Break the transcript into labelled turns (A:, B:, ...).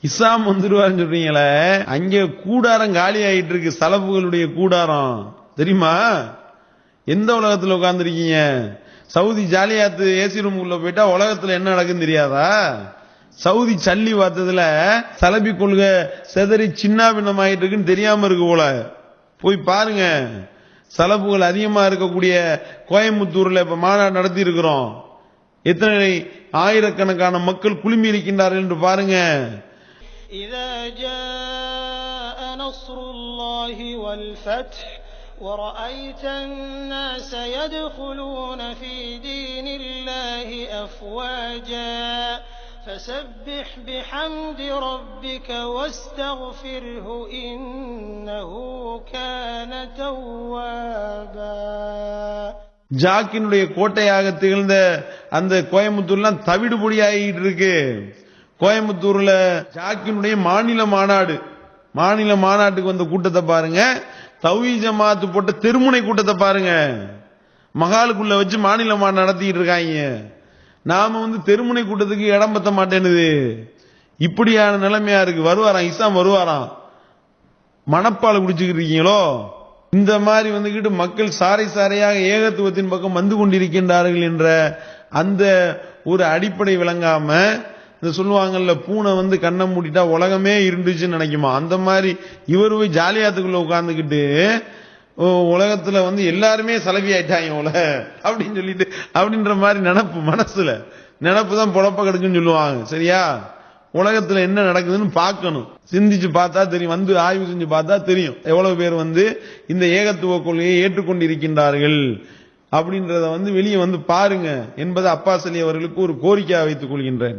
A: இஸ்லாம் வந்துருவாருன்னு சொல்றீங்களே? அங்க கூடாரம் காலி ஆகிட்டு இருக்கு. சலப்புகளுடைய கூடாரம். தெரியுமா? எந்த உலகத்தில் உட்காந்துருக்கீங்க சவுதி ஜாலியாத்து ஏசி ரூம் உள்ள போயிட்டா உலகத்தில் என்ன நடக்குன்னு தெரியாதா? சவுதி சல்லி பார்த்ததுல சலபி கொள்கை செதறி சின்ன பின்னமாயிட்டு இருக்குன்னு தெரியாம இருக்கு போல. போய் பாருங்க. சலப்புகள் அதிகமா இருக்கக்கூடிய கோயம்புத்தூர்ல இப்ப மாநாடு நடத்தி இருக்கிறோம். எத்தனை ஆயிரக்கணக்கான மக்கள் குழுமி இருக்கின்றார்கள் என்று பாருங்க.
B: إذا جاء نصر الله والفتح ورأيت الناس يدخلون في دين الله أفواجا فسبح بحمد ربك واستغفره إنه كان توابا
A: ஜாக்கினுடைய கோட்டையாக திகழ்ந்த அந்த கோயம்புத்தூர்லாம் தவிடு பொடியாகிட்டு இருக்கு கோயம்புத்தூர்ல ஜாக்கினுடைய மாநில மாநாடு. மாநில மாநாட்டுக்கு வந்த கூட்டத்தை பாருங்க. தவி ஜமாத்து போட்ட தெருமுனை கூட்டத்தை பாருங்க. மகாலுக்குள்ள வச்சு மாநில மாநாடு நடத்திட்டு இருக்காங்க. நாம வந்து தெருமுனை கூட்டத்துக்கு இடம் பத்த மாட்டேனுது இப்படியான நிலைமையா இருக்கு. வருவாராம் இஸ்லாம் வருவாராம். மணப்பால் குடிச்சுக்கிட்டு இருக்கீங்களோ? இந்த மாதிரி வந்துகிட்டு மக்கள் சாரை சாரையாக ஏகத்துவத்தின் பக்கம் வந்து கொண்டிருக்கின்றார்கள் என்ற அந்த ஒரு அடிப்படை விளங்காம இந்த சொல்லுவாங்கல்ல பூனை வந்து கண்ணை மூடிட்டா உலகமே இருந்துச்சுன்னு நினைக்குமா? அந்த மாதிரி இவர் போய் ஜாலியாத்துக்குள்ள உட்காந்துக்கிட்டு உலகத்துல வந்து எல்லாருமே செலவி ஆயிட்டாங்க உல அப்படின்னு சொல்லிட்டு அப்படின்ற மாதிரி நினப்பு மனசுல. நினப்பு தான் பொழப்ப கெடுக்குன்னு சொல்லுவாங்க சரியா? உலகத்துல என்ன நடக்குதுன்னு பார்க்கணும். சிந்திச்சு பார்த்தா தெரியும் வந்து ஆய்வு செஞ்சு பார்த்தா தெரியும். எவ்வளவு பேர் வந்து இந்த ஏகத்துவ கொள்கையை ஏற்றுக்கொண்டு இருக்கின்றார்கள் அப்படின்றத வந்து வெளியே வந்து பாருங்க என்பதை அப்பா அலி அவர்களுக்கு ஒரு கோரிக்கையாக வைத்துக் கொள்கின்றேன்.